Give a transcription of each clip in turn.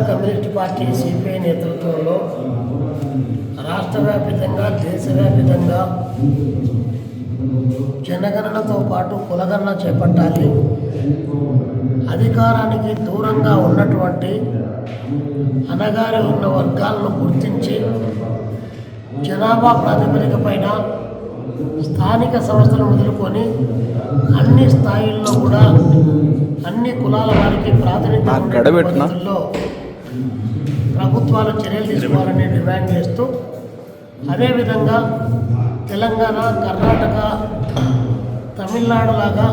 Communist party CPI నేతృత్వంలో రాష్ట్ర వ్యాప్తంగా దేశవ్యాప్తంగా జనగణనతో పాటు కులగణన చేపట్టాలి. అధికారానికి దూరంగా ఉన్నటువంటి అనగారి ఉన్న వర్గాలను గుర్తించి జనాభా ప్రాతిపదిక పైన స్థానిక సంస్థలు మొదలుకొని అన్ని స్థాయిల్లో కూడా అన్ని కులాల వారికి ప్రాతినిధ్యం ప్రభుత్వాలు చర్యలు తీసుకోవాలని డిమాండ్ చేస్తూ అదేవిధంగా తెలంగాణ కర్ణాటక తమిళనాడు లాగా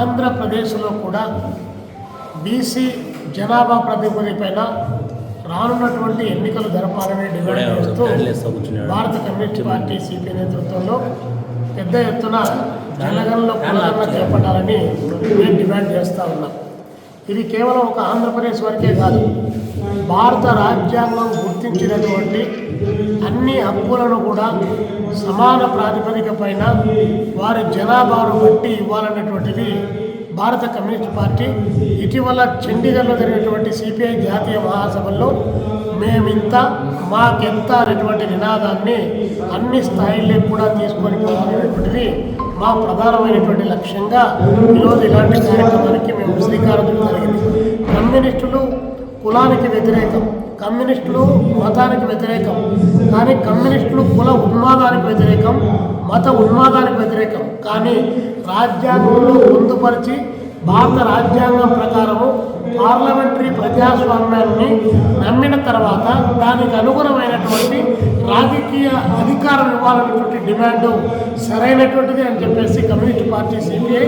ఆంధ్రప్రదేశ్లో కూడా బీసీ జనాభా ప్రాతిపదిక పైన రానున్నటువంటి ఎన్నికలు జరపాలని డిమాండ్ చేస్తూ భారత కమ్యూనిస్ట్ పార్టీ సిపి నేతృత్వంలో పెద్ద ఎత్తున జనగణలో కులగణన చేపట్టాలని మేము డిమాండ్ చేస్తూ ఉన్నాం. ఇది కేవలం ఒక ఆంధ్రప్రదేశ్ వరకే కాదు భారత రాజ్యాంగం గుర్తించినటువంటి అన్ని హక్కులను కూడా సమాన ప్రాతిపదిక పైన వారి జనాభాను బట్టి ఇవ్వాలన్నటువంటిది భారత కమ్యూనిస్ట్ పార్టీ. ఇటీవల చండీగఢ్లో జరిగినటువంటి సిపిఐ జాతీయ మహాసభల్లో మేమింత మాకెంత అనేటువంటి నినాదాన్ని అన్ని స్థాయిల్లో కూడా తీసుకొని పోవాలనేటువంటిది మా ప్రధానమైనటువంటి లక్ష్యంగా ఈరోజు ఇలాంటి కార్యక్రమానికి మేము శ్రీకారం జరిగింది కమ్యూనిస్టులు కులానికి వ్యతిరేకం కమ్యూనిస్టులు మతానికి వ్యతిరేకం. కానీ కమ్యూనిస్టులు కుల ఉన్మాదానికి వ్యతిరేకం మత ఉన్మాదానికి వ్యతిరేకం. కానీ రాజ్యాంగంలో పొందుపరిచి భారత రాజ్యాంగం ప్రకారము పార్లమెంటరీ ప్రజాస్వామ్యాన్ని నమ్మిన తర్వాత దానికి అనుగుణమైనటువంటి రాజకీయ అధికారం ఇవ్వాలనేటువంటి డిమాండ్ సరైనటువంటిది అని చెప్పేసి కమ్యూనిస్ట్ పార్టీ సిపిఐ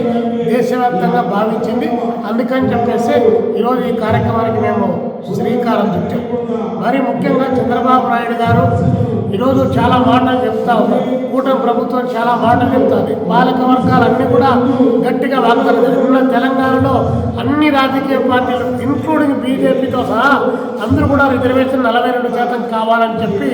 దేశవ్యాప్తంగా భావించింది. అందుకని చెప్పేసి ఈరోజు ఈ కార్యక్రమానికి మేము శ్రీకారం చుట్టాం. మరి ముఖ్యంగా చంద్రబాబు నాయుడు గారు ఈరోజు చాలా మాటలు చెప్తా ఉన్నారు. కూటమి ప్రభుత్వం చాలా మాటలు చెప్తుంది. పాలక వర్గాలన్నీ కూడా గట్టిగా వాగ్దానం ఉన్న తెలంగాణలో అన్ని రాజకీయ పార్టీలు ఇన్క్లూడింగ్ బీజేపీతో సహా అందరూ కూడా రిజర్వేషన్ నలభై రెండు శాతం కావాలని చెప్పి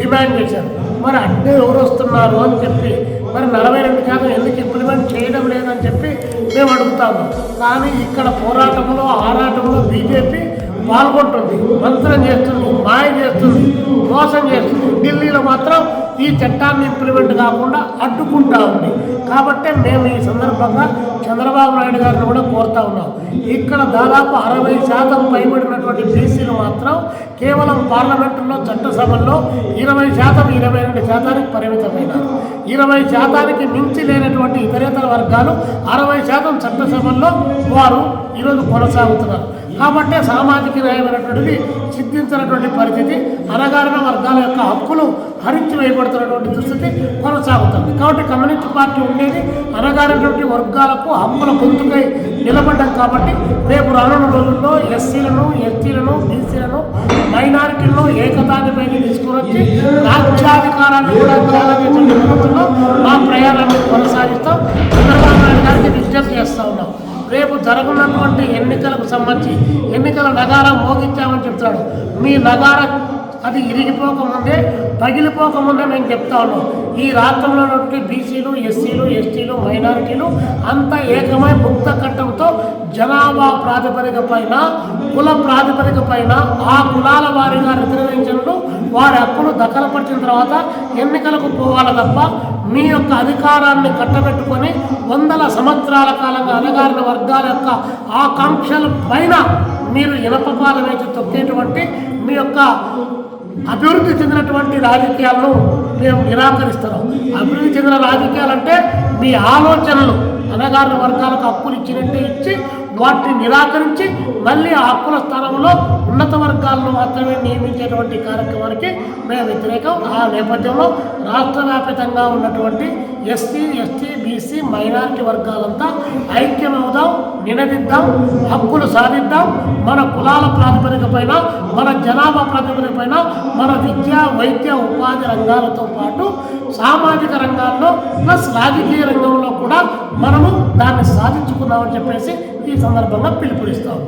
డిమాండ్ చేశారు. మరి అడ్డే ఎవరు వస్తున్నారు అని చెప్పి మరి నలభై రెండు శాతం ఎందుకు ఇంప్లిమెంట్ చేయడం లేదని చెప్పి మేము అడుగుతాము కానీ ఇక్కడ పోరాటంలో ఆరాటంలో బీజేపీ పాల్గొంటుంది. మంత్రం చేస్తుంది మాయ చేస్తుంది మోసం చేస్తుంది. ఢిల్లీలో మాత్రం ఈ చట్టాన్ని ఇంప్లిమెంట్ కాకుండా అడ్డుకుంటా ఉంది. కాబట్టే మేము ఈ సందర్భంగా చంద్రబాబు నాయుడు గారిని కూడా కోరుతా ఉన్నాం. ఇక్కడ దాదాపు అరవై శాతం పైబడినటువంటి బీసీలు మాత్రం కేవలం పార్లమెంటులో చట్టసభల్లో ఇరవై శాతం ఇరవై రెండు శాతానికి పరిమితమైనారు. ఇరవై శాతానికి మించి లేనటువంటి ఇతరేతర వర్గాలు అరవై శాతం చట్టసభల్లో వారు ఈరోజు కొనసాగుతున్నారు. కాబట్టి సామాజిక న్యాయమైనటువంటిది సిద్ధించినటువంటి పరిస్థితి అనగారిన వర్గాల యొక్క హక్కులు హరించి వేయబడుతున్నటువంటి దుస్థితి కొనసాగుతుంది. కాబట్టి కమ్యూనిస్ట్ పార్టీ ఉండేది అనగారినటువంటి వర్గాలకు హక్కుల గొంతుకై నిలబడ్డం కాబట్టి రేపు రానున్న రోజుల్లో ఎస్సీలను ఎస్టీలను బీసీలను మైనారిటీలను ఏకతాటిపైకి తీసుకుని వచ్చి రాజ్యాధికారాన్ని కూడా కాలదేశం మా ప్రయాణాన్ని కొనసాగి జరగనటువంటి ఎన్నికలకు సంబంధించి ఎన్నికల నగారం మోగించామని చెప్తాడు మీ నగార అది ఇరిగిపోకముందే పగిలిపోకముందే మేము చెప్తా ఉన్నాం ఈ రాష్ట్రంలో నుండి బీసీలు ఎస్సీలు ఎస్టీలు మైనారిటీలు అంత ఏకమై ముక్త కట్టంతో జనాభా ప్రాతిపదిక పైన కుల ప్రాతిపదిక పైన ఆ కులాల వారిగా రిజర్వేషన్లు వారి హక్కులు దఖలపరిచిన తర్వాత ఎన్నికలకు పోవాలి తప్ప మీ యొక్క అధికారాన్ని కట్టబెట్టుకొని వందల సంవత్సరాల కాలంగా అనగారిన వర్గాల యొక్క ఆకాంక్షల పైన మీరు ఇనపపాల వేసి తొక్కేటువంటి మీ యొక్క అభివృద్ధి చెందినటువంటి రాజకీయాలను మేము నిరాకరిస్తున్నాం. అభివృద్ధి చెందిన రాజకీయాలంటే మీ ఆలోచనలు అనగారిన వర్గాలకు హక్కులు ఇచ్చినట్టే ఇచ్చి వాటిని నిరాకరించి మళ్ళీ ఆ హక్కుల స్థానంలో ఉన్నత వర్గాలను మాత్రమే నియమించేటువంటి కార్యక్రమానికి మేము వ్యతిరేకం. ఆ నేపథ్యంలో రాష్ట్ర వ్యాప్తంగా ఉన్నటువంటి ఎస్సీ ఎస్టీ బీసీ మైనారిటీ వర్గాలంతా ఐక్యమవుదాం నినదిద్దాం హక్కులు సాధిద్దాం. మన కులాల ప్రాతిపదిక పైన మన జనాభా ప్రాతిపదిక పైన మన విద్య వైద్య ఉపాధి రంగాలతో పాటు సామాజిక రంగాల్లో ప్లస్ రాజకీయ రంగంలో కూడా మనము దాన్ని సాధించుకుందామని చెప్పేసి ఈ సందర్భంగా పిలుపునిస్తాము.